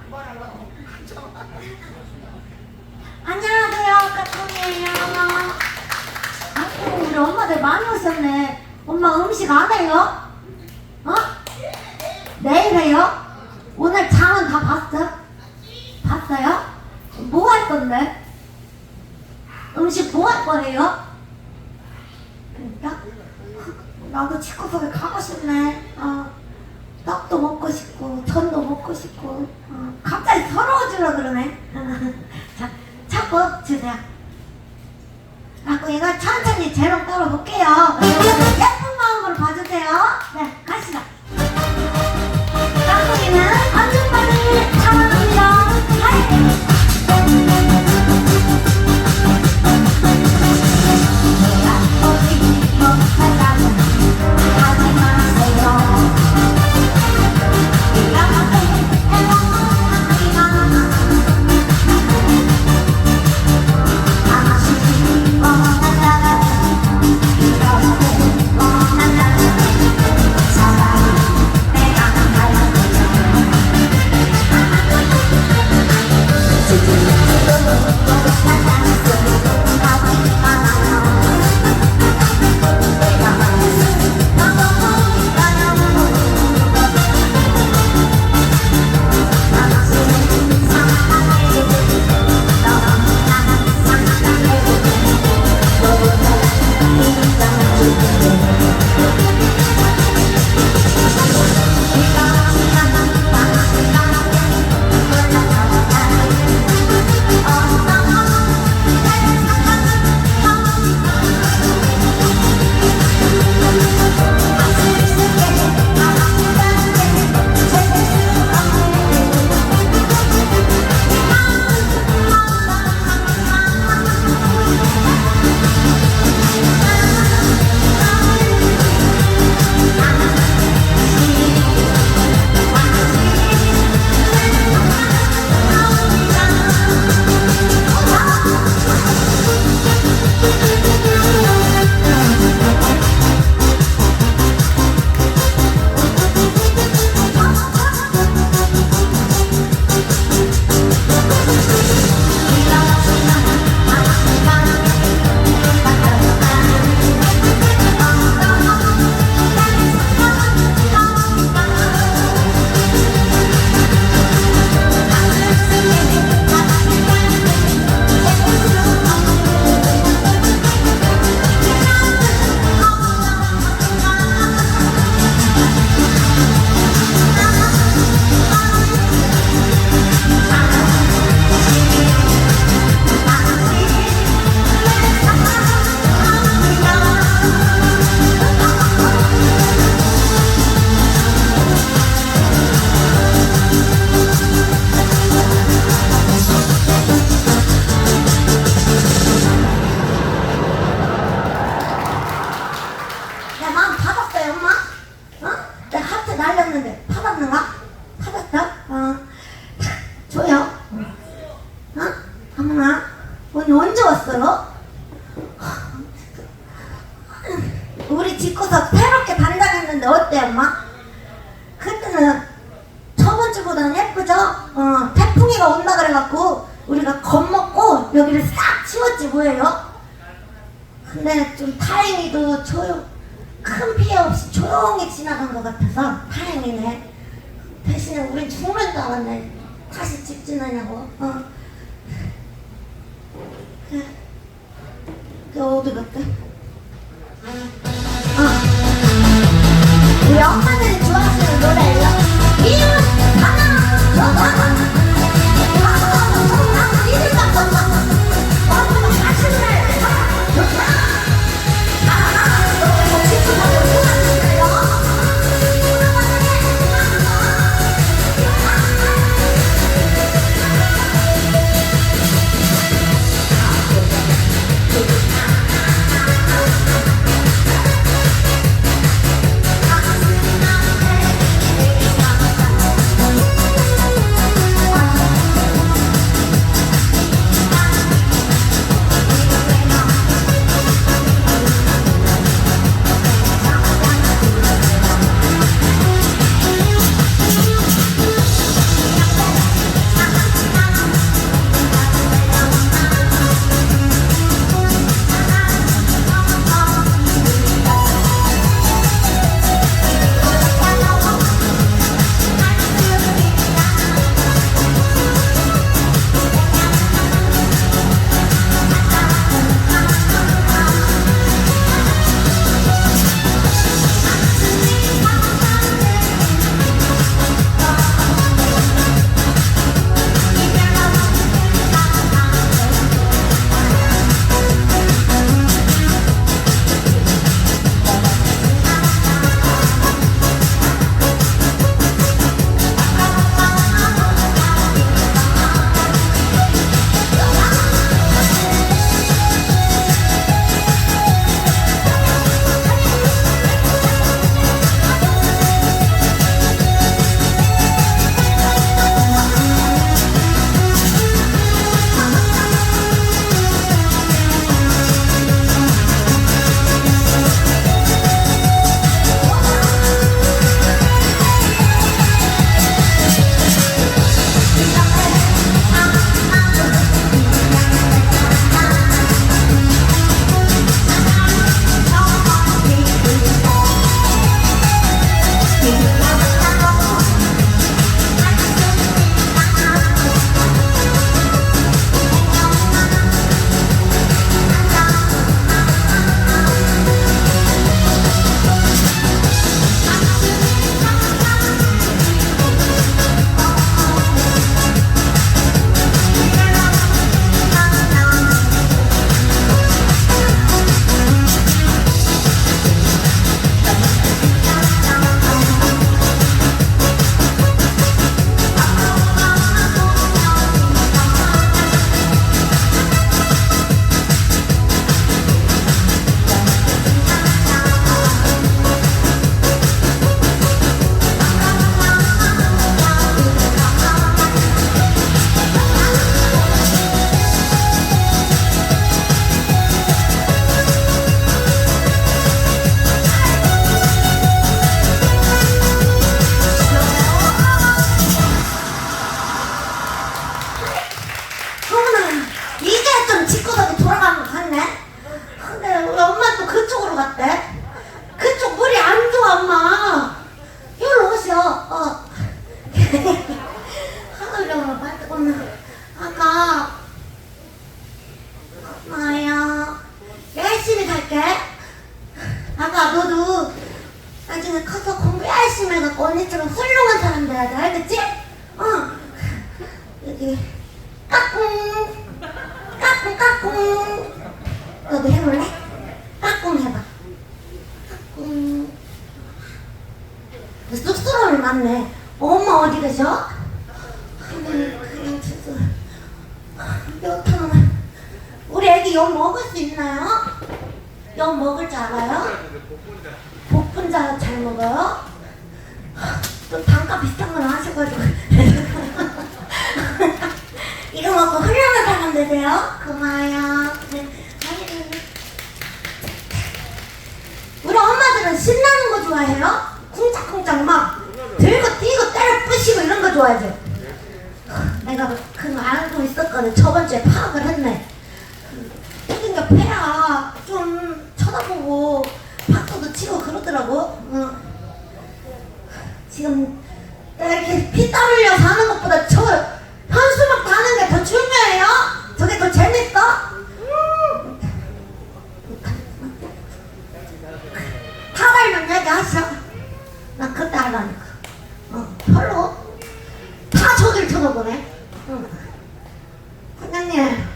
수고하셨어요. 안녕하세요, 까꿍이에요. 아이고, 우리 엄마들 많이 오셨네. 엄마 음식 안 해요? 어? 내일 해요? 오늘 장은 다 봤어? 봤어요? 뭐 할 건데? 음식 뭐 할 거예요? 그러니까? 나도 치과 속에 가고 싶네. 어, 떡도 먹고 싶고, 전도 먹고 싶고, 어, 갑자기 서러워지려 그러네. 자, 자꾸 주세요. 갖고 이거 천천히 재롱 떨어볼게요. 언제 왔어요? 우리 집구석 새롭게 단장했는데 어때, 엄마? 그때는 저번 주보다는 예쁘죠? 어, 태풍이가 온다 그래갖고 우리가 겁먹고 여기를 싹 치웠지 뭐예요? 부탁해. 아까 너도 나중에 커서 공부 열심히 해갖고 언니처럼 훌륭한 사람 돼야 돼. 알겠지? 어. 여기 까꿍. 까꿍 까꿍. 너도 해볼래? 까꿍 해봐. 까꿍. 쑥스러움이 많네. 엄마 어디 계셔? 할머니 우리 애기 욕 먹을 수 있나요? 엿 먹을 줄 알아요? 복분자 잘 먹어요? 또 단가 비슷한 걸 하셔가지고 이거 먹고 훌륭한 사람 되세요 고마워요 네. 우리 엄마들은 신나는 거 좋아해요? 쿵짝쿵짝 막 들고 뛰고 때려 부시고 이런 거 좋아하죠? 내가 그거 알고 있었거든 저번 주에 파악을 했네 게 배야 좀 쳐다보고 박수도 치고 그러더라고 어. 지금 내가 이렇게 피 땀 흘려 사는 것보다 저 현수막 가는 게 더 중요해요? 저게 더 재밌어? 다 달면 얘기하셔 나 그때 알라니까 어, 별로 다 저길 쳐다보네 응. 사장님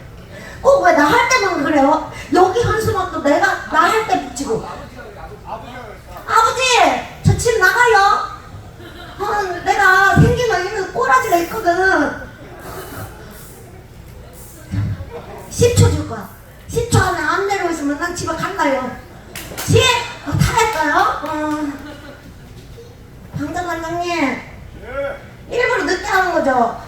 꼭 왜 나 할 때만 그래요? 여기 한수막도 내가 나 할 때 붙이고 아버지 저 집 나가요 어, 내가 생긴 거 있는 꼬라지가 있거든 10초 줄 거야 10초 안에 안 내려오시면 난 집에 간다요 집? 어, 타랬어요? 어. 방장 관장님 일부러 늦게 하는 거죠?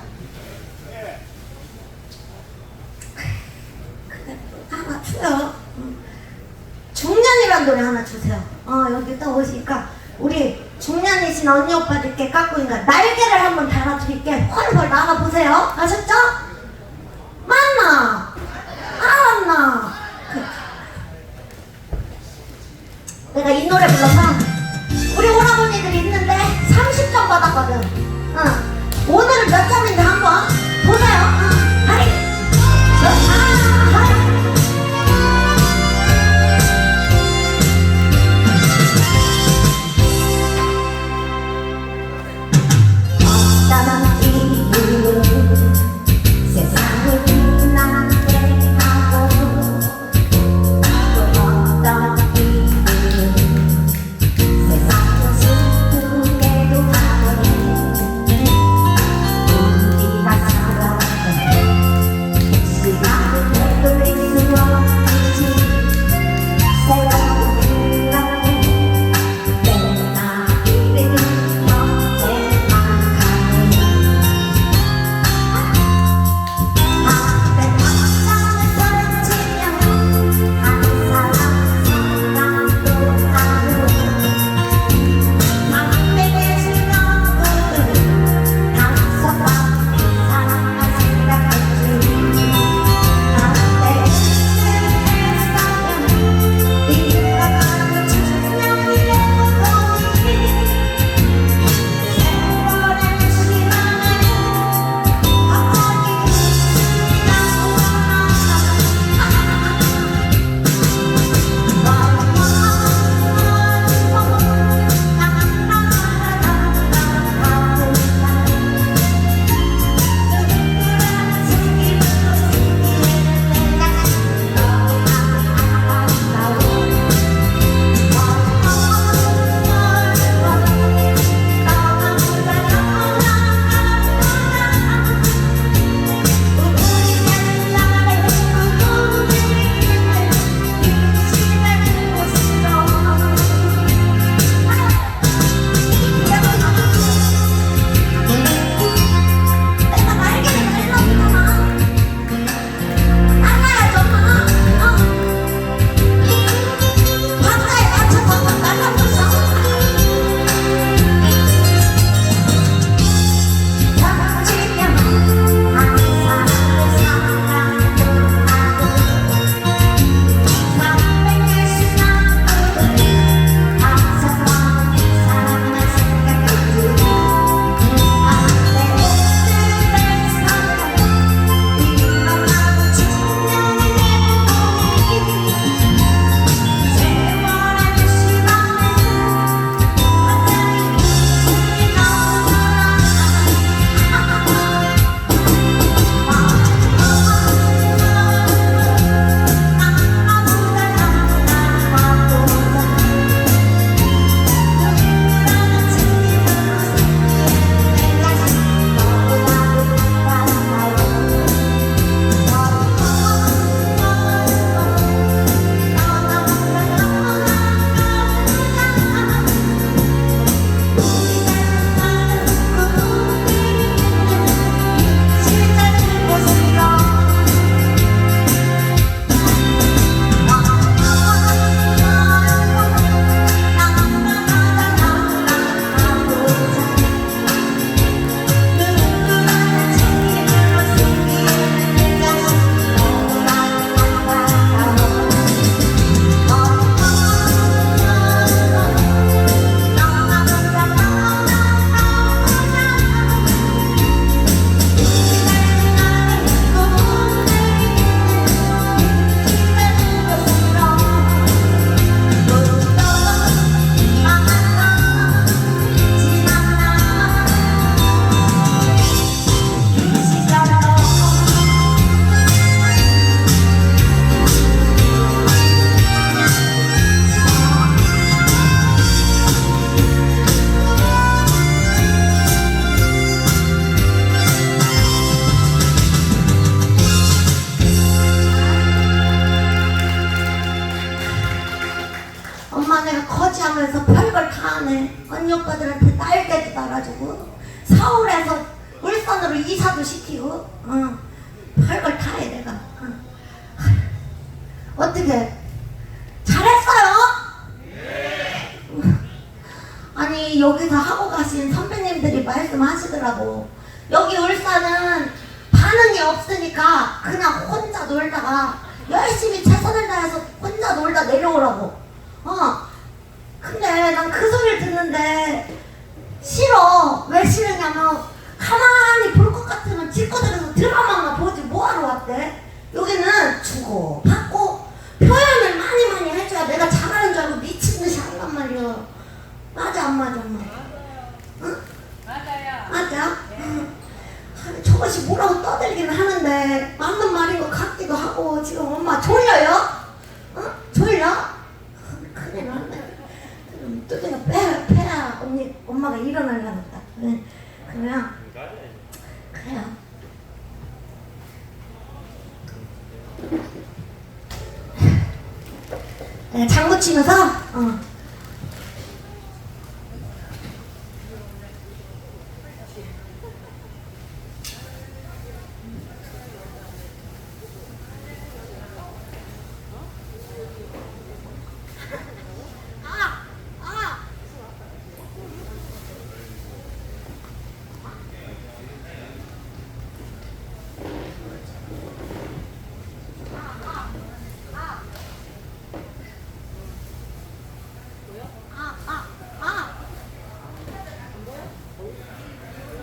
하나 추요. 중년이란 노래 하나 주세요. 어 여기 또 오시니까 우리 중년이신 언니 오빠들께 깎고인가 날개를 한번 달아드릴게 훨훨 보세요. 아셨죠? 맞나? 알았나? 그, 내가 이 노래 불러서 없으니까 그냥 혼자 놀다가 열심히 최선을 다해서 혼자 놀다 내려오라고. 어. 근데 난 그 소리를 듣는데 싫어. 왜 싫으냐면 가만히 볼 것 같으면 집거들에서 드라마만 보지 뭐하러 왔대? 여기는 주고 받고 표현을 많이 많이 해줘야 내가 잘하는 줄 알고 미친 듯이 한단 말이야. 맞아 안 맞아 엄마 응? 맞아요. 맞아? 응. 아, 저것이 뭐라고 떠들기는 하는데 맞는 말인 것 같기도 하고 지금 엄마 졸려요? 어? 졸려? 큰일 났네 그럼 뚜둥이 빼, 빼야 언니, 엄마가 일어나려고 했다 그래, 그러면 그래요 내가 장구 치면서 어.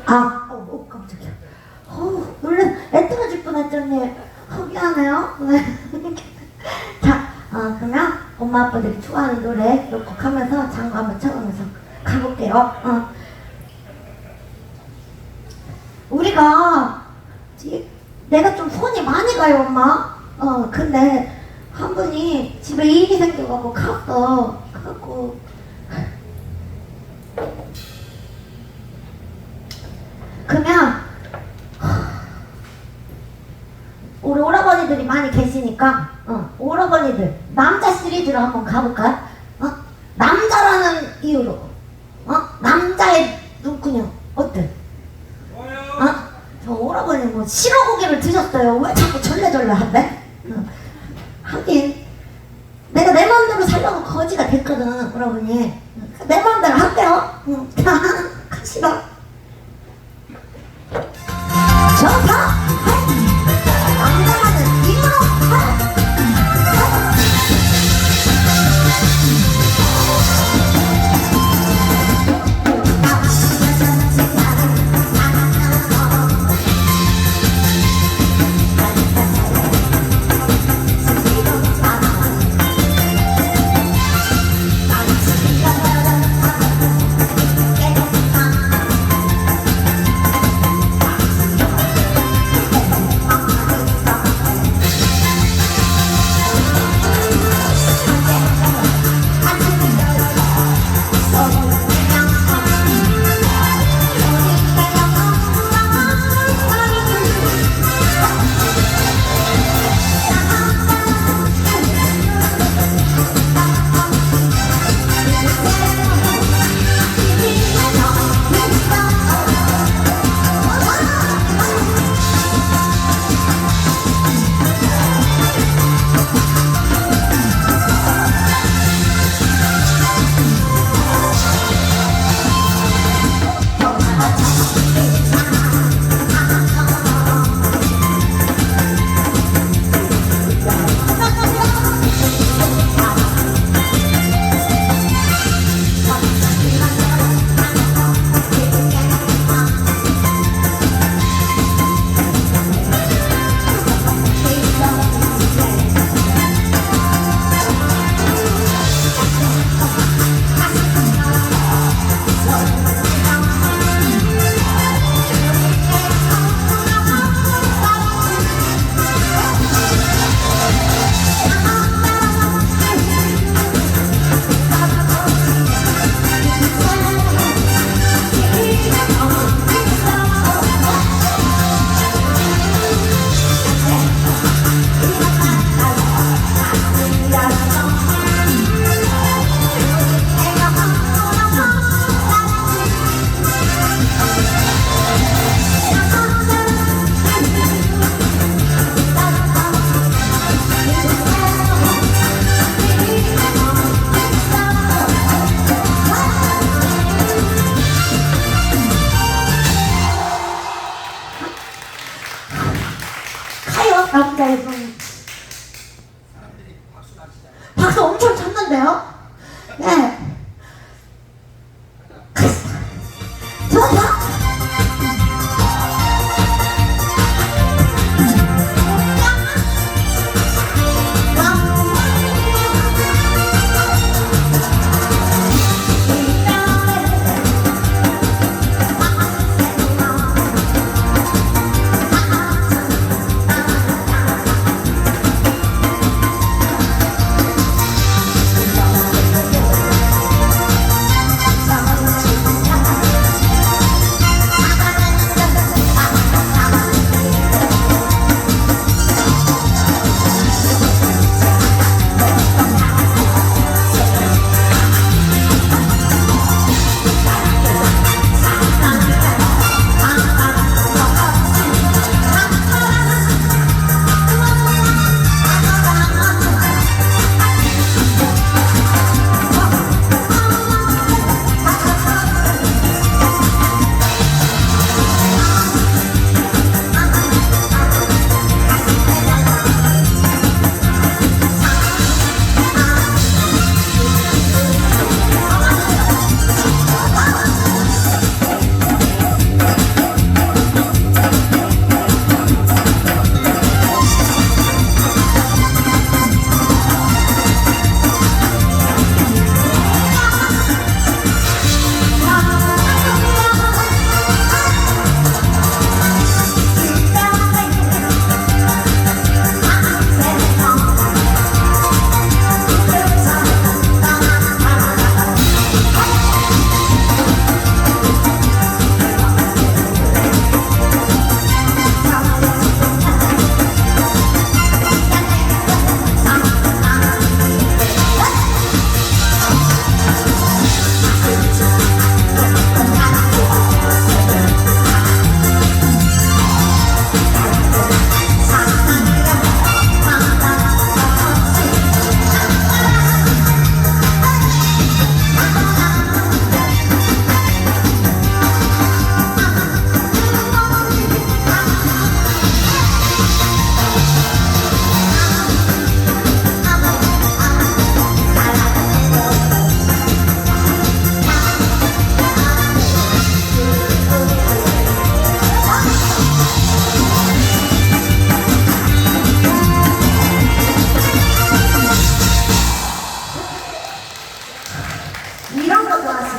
아, 어, 어 깜짝이야. 어, 놀래, 애 떨어질 뻔했잖니. 어, 미안해요. 네. 자, 어, 그러면 엄마 아빠들이 좋아하는 노래 몇곡 하면서 장구 한번 쳐보면서 가볼게요. 어. 우리가 이- 내가 좀 손이 많이 가요, 엄마. 어, 근데 한 분이 집에 일이 생겨가고 갔어. 가고 계시니까 어, 오라버니들 남자 시리즈로 한번 가볼까? 어? 남자라는 이유로 어? 남자의 눈구녕 어때? 어? 저 오라버니 뭐 싫어고기를 드셨어요 왜 자꾸 절레절레 한대? 어. 하긴 내가 내 마음대로 살려고 거지가 됐거든 오라버니 내 마음대로 할게요 응. 갑시다